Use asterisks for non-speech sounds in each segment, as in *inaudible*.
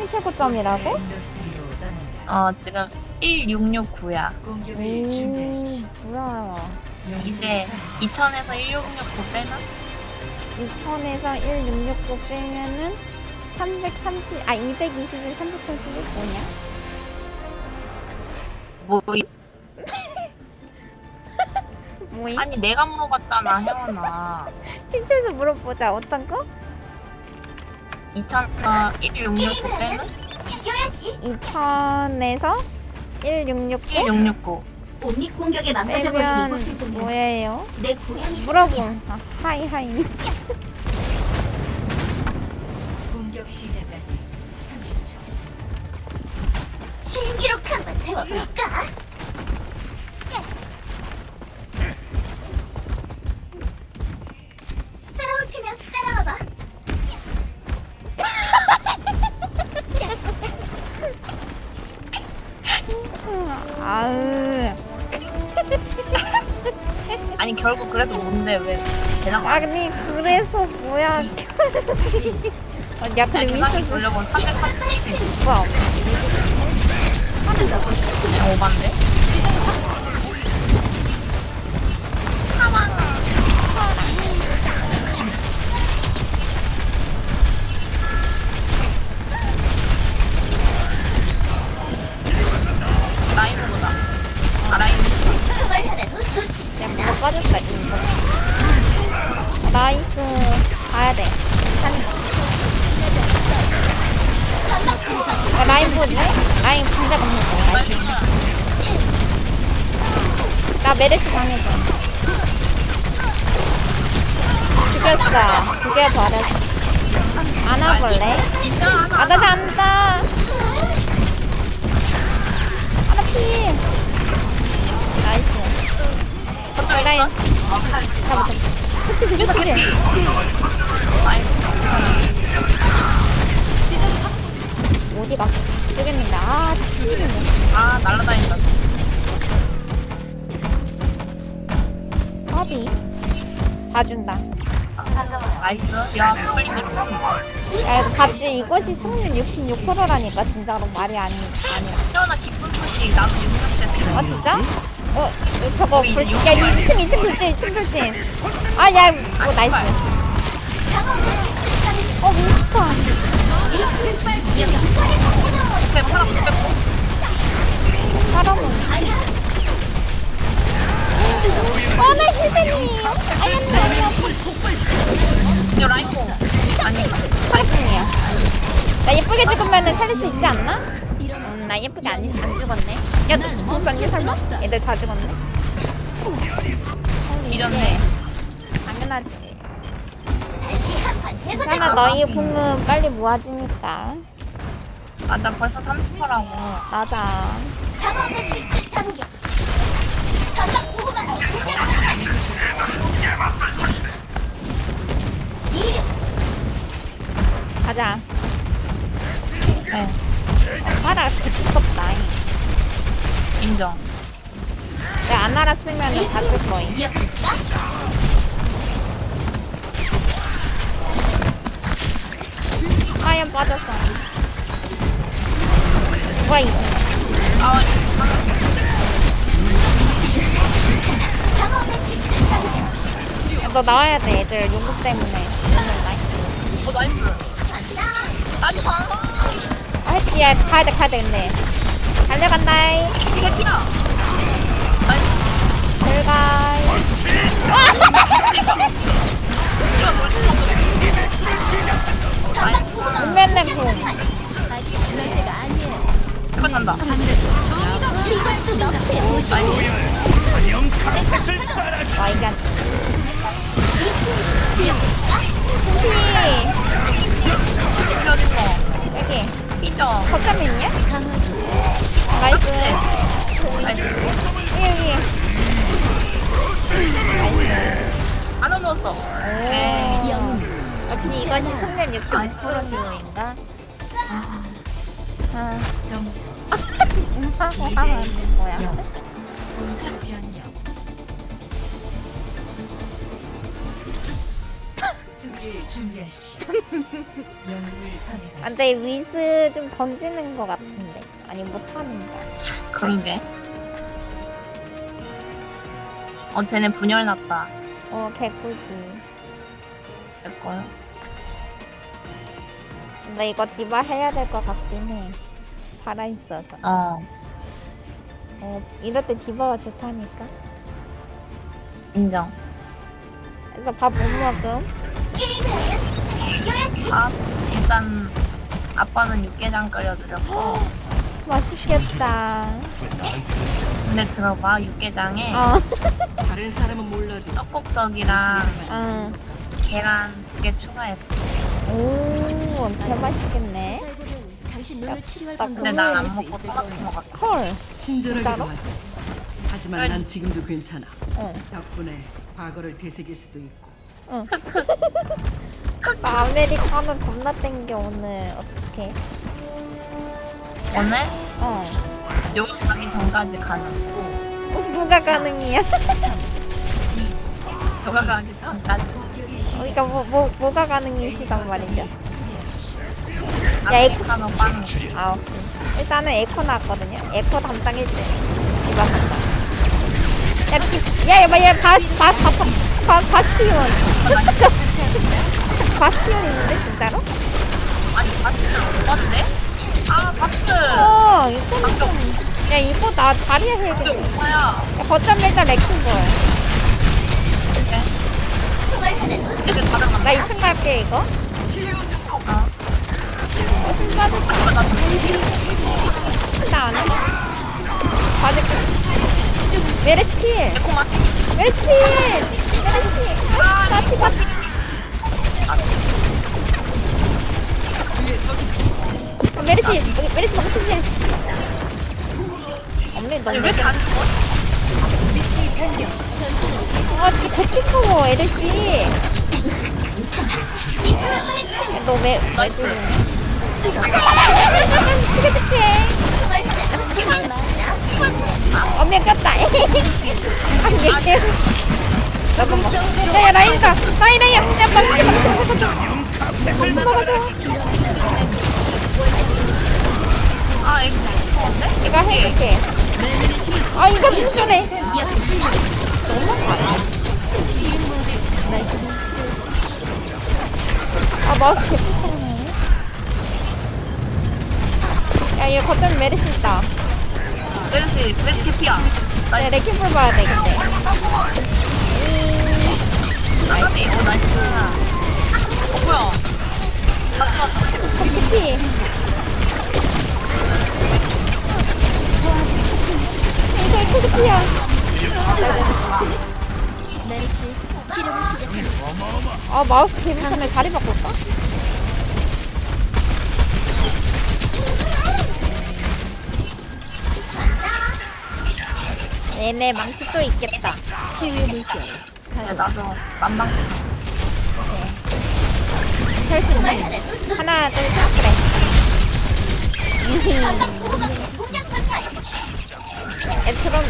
랭킹 최고점이라고? 어 지금 1669야. 공격을 오. 뭐야 이제 2000에서 1669 빼면 2000에서 1669 빼면은 330, 아 221, 331 뭐냐? 뭐 *laughs* 뭐임? 아니 내가 물어봤잖아 혜원아. *laughs* 핀체에서 물어보자 어떤 거? 2000에서 1669 빼면 2000에서 1669 1669. 옴닉 공격에 망가져버린 빼면 이곳을 보면 뭐예요? 내 고향이 아, 하이 하이 *laughs* 공격 시작까지 30초. 신기록 한번 세워볼까? 아니 결국 그래서 뭔데 왜안 아니 그래서 뭐야 *laughs* 어, 야 근데 해? 계산기 미스스 돌려본 337. 뭐야 그냥 오반데? 라인 빠졌다 이거 나이스. 가야돼. 야 라인 보네? 라인 진짜 먹는 거야. 나 메르시 방해줘 죽였어. 죽여버렸어 안아볼래? 아나 잔다. 하나 피 라인. 잡아 잡아 라인. 어디가 죽겠는데 아아 날라다닌다. 어디 봐준다 나이스. 야 이거 봤지 이것이 승률 66%라니까 진짜로 말이 아니 아니야 태어나 기쁜 소식 나도 6년째 아 진짜? 어 저거 우리 불씨 이제 야 2층 2층 돌진 2층 돌진 아 야 뭐 나이스. 어 미스터 뺐고 사람 뺐고 사람은 어 나 힐벤이 아야미 아니야 이거 라이코 아니 파이팅이야 나 예쁘게 죽으면 살릴 수 있지 않나? 음, 나 예쁘게 안, 안 죽었네. 야너 공상이 설마? 애들 다 죽었네. 잊었네. 당연하지. 괜찮아 너희 궁은 빨리 모아지니까. 아나 벌써 30%라고. 맞아. 가자. 네 파라 무섭다. 인정. 내가 안 알았으면 봤을 거임. 이어볼까? 하얀 빠졌어. 뭐야 이거. 야, 너 나와야 돼 애들. 용국 때문에. 어 나이스. 아니 봐 아 해피 야 가야 돼 가야 돼 근데 달려간다 이게 피다 나이스 들어가 운면 냉풍 제발 잔다. 와 이게 안피 이게 어딨어 여기 피죠 거점이 있냐? 나이스 나이스 여기 여기 나이스 안 넘었어 오 역시 이것이 승률 66%인가? 아, 점수 하고 하면 된 거야. 0. 공수 변경. 안돼 *laughs* 위스 좀 던지는 거 같은데. 아니 못하는데 그러게. 어, 쟤네 분열 났다. 어 개꿀띠. 내걸. 근데 이거 디바 해야 될 것 같긴 해. 살아 있어서. 어, 어 이럴 때 디바가 좋다니까? 인정. 그래서 밥 못 먹음 이겨야지. 아, 일단 아빠는 육개장 끓여드렸고. 맛있겠다 근데 들어봐, 육개장에 어 다른 사람은 몰라도 떡국떡이랑 어. 계란 두 개 추가했어. 오, 개 맛있겠네. 당신 눈을 치료할 딱 근데 난안 먹고 토마토 먹었어. 헐. 진짜로? 하지. 하지만 난 지금도 괜찮아. 응. 덕분에 과거를 되새길 수도 있고. 응. 나 아메리카노 겁나 땡겨 오늘 어떡해? 오늘 어. 요거 가기 전까지 가는. 어, 누가 가능이야? 요가 가기 전까지. 그러니까 뭐, 뭐 뭐가 가능이시단 말이죠? 야, 에코. 아메리카노 빵. 아 오케이. 일단은 에코 나왔거든요. 에코 담당. 이봐 담당. 야, 기, 야, 야, 야, 바, 바, 바, 바, 바, 바스티온. 잠깐. *laughs* 바스티온 있는데 진짜로? 아니, 못 봤는데? 아, 바스! 어, 이거는 좀. 야, 이거 나 자리에 해야겠네. 뭐야? 야, 거점 일단 다른 건데? 나 2층 갈게, 이거. 어. 어, 신발 좀 아, 나 진짜 안 해? 봐줄게. 메르시 필! 매콤한 메르시 필! 메르시! 아씨, 바티, 바티. 어, 메르시, 메르시 망치지? 없네, 아니, 너무. 왜 이렇게 안 죽어? 아, 진짜 개피커워, 에르시. 야, 너 왜, 왜 지금. 치게, 치게. 엄마 꼈다. *laughs* 안 얘기해. 잠깐만. 야, 야, 라인이다. 라인, 라인. 야, 망치, 망치 먹어줘. 망치 먹어줘. 아, 이거 무서운데? 이거 해줄게. 아, 이거 민준해. 너무 아, 마우스 개뿔하네. 야, 얘 거점 메르시 있다. 메르시, 메르시 캐피야. 야, 레킹볼 봐야 돼, 근데. 나가비, 오, 나이스. 어, 뭐야? 이거 커피야. 아 마우스 개미터네 자리 바꿀까? 얘네 망치 또 있겠다. 야, 나도 만방. 할수 있네. 하나, 둘, 셋, 그래. 애처럼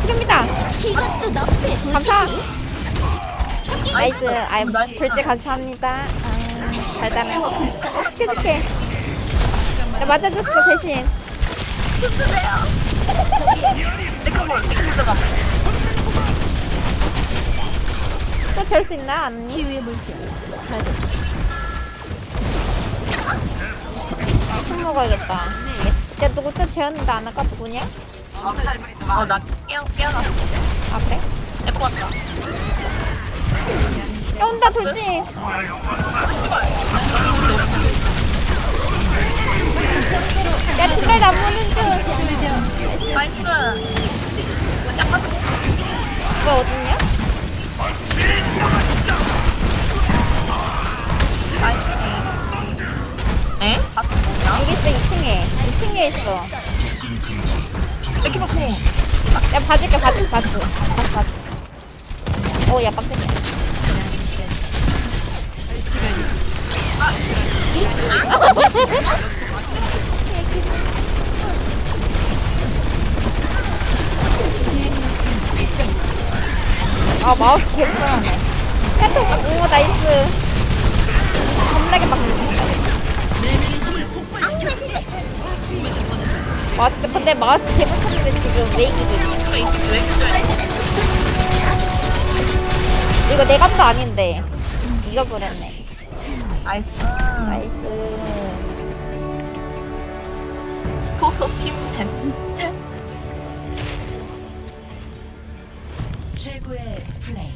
지금이다. 이것도 너프의 감사. 나이스. 아, 나이스. 별지 감사합니다. 아, 달달해. 어, 지켜줄게. 나 맞아줬어 대신. 레크볼 들어 절수 있나 언니? 치유의 물결. 침 먹어야겠다. 야 누구 또 재웠는데 안 아까 누구냐? 어, 나 깨어, 깨어났어. 아 그래? 에코 왔다. 야 온다 돌지. 야 딜레 나 보는 중. 나이스. 이거 어디냐? 에? 바스 뭐야? 여기 있어 2층에. 2층에 있어. 봐줄게 봤어. 봤어 봤어. 오야 깜짝이야. *laughs* 아 마우스 개불안하네. 탭오 나이스. 겁나게 막 와 진짜 근데 마우스 지금 이렇게 왜 이렇게 잘 이거 내 감도 아닌데. 그랬네. 나이스. 나이스. *laughs* 소소 팀 최고의 플레이.